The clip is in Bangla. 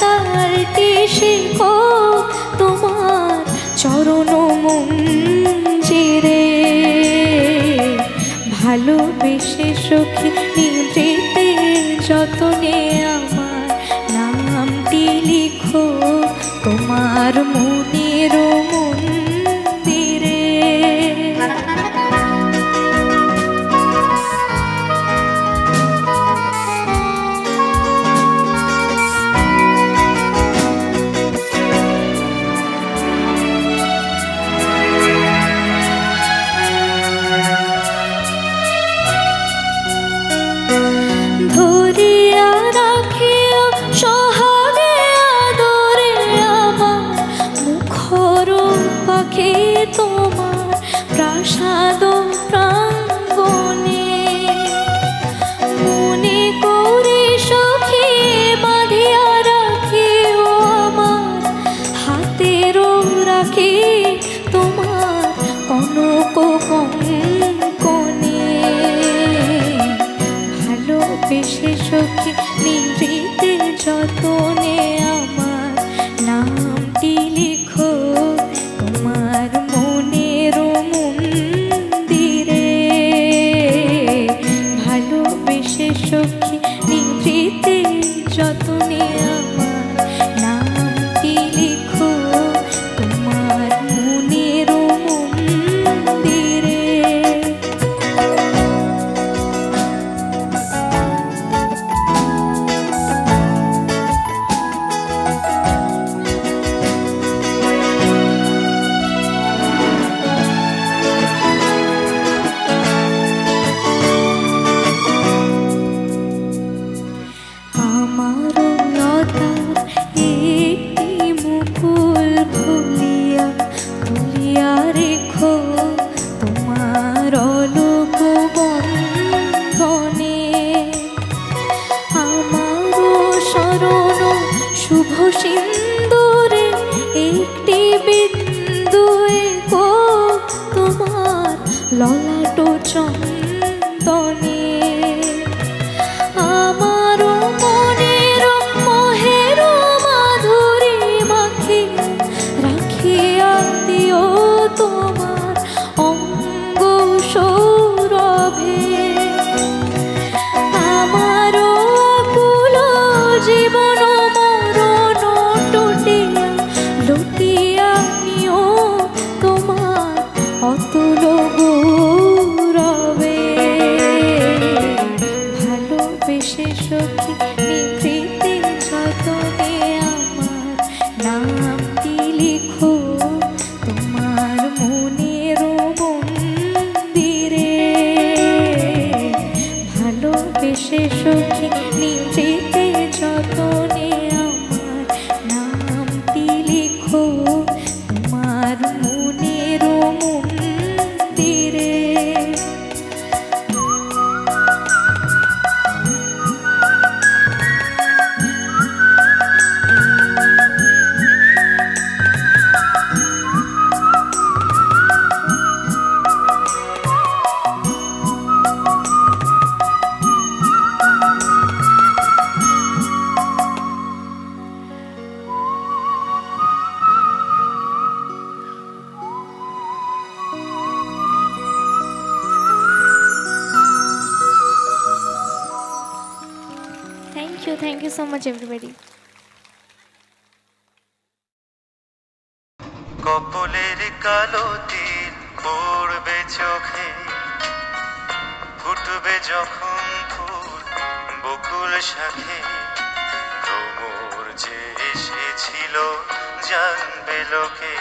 তাহার দেশে তোমার চরণ মঞ্জিরে। ভালোবেসে সখী নিভৃতে যতনে আমার নামটি লিখো তোমার মনের পাখি তোমার প্রাসাদ ভালোবেসে শুভ সিন্দুরে একটি বিন্দু গো তোমার ললাট নামটি লিখো। Thank you, so much, everybody. কপলের কালো তিল পড়বে চোখে ফুটবে যখন ফুল বকুল শাখে ভ্রমর যে এসেছিল জানবে লোকে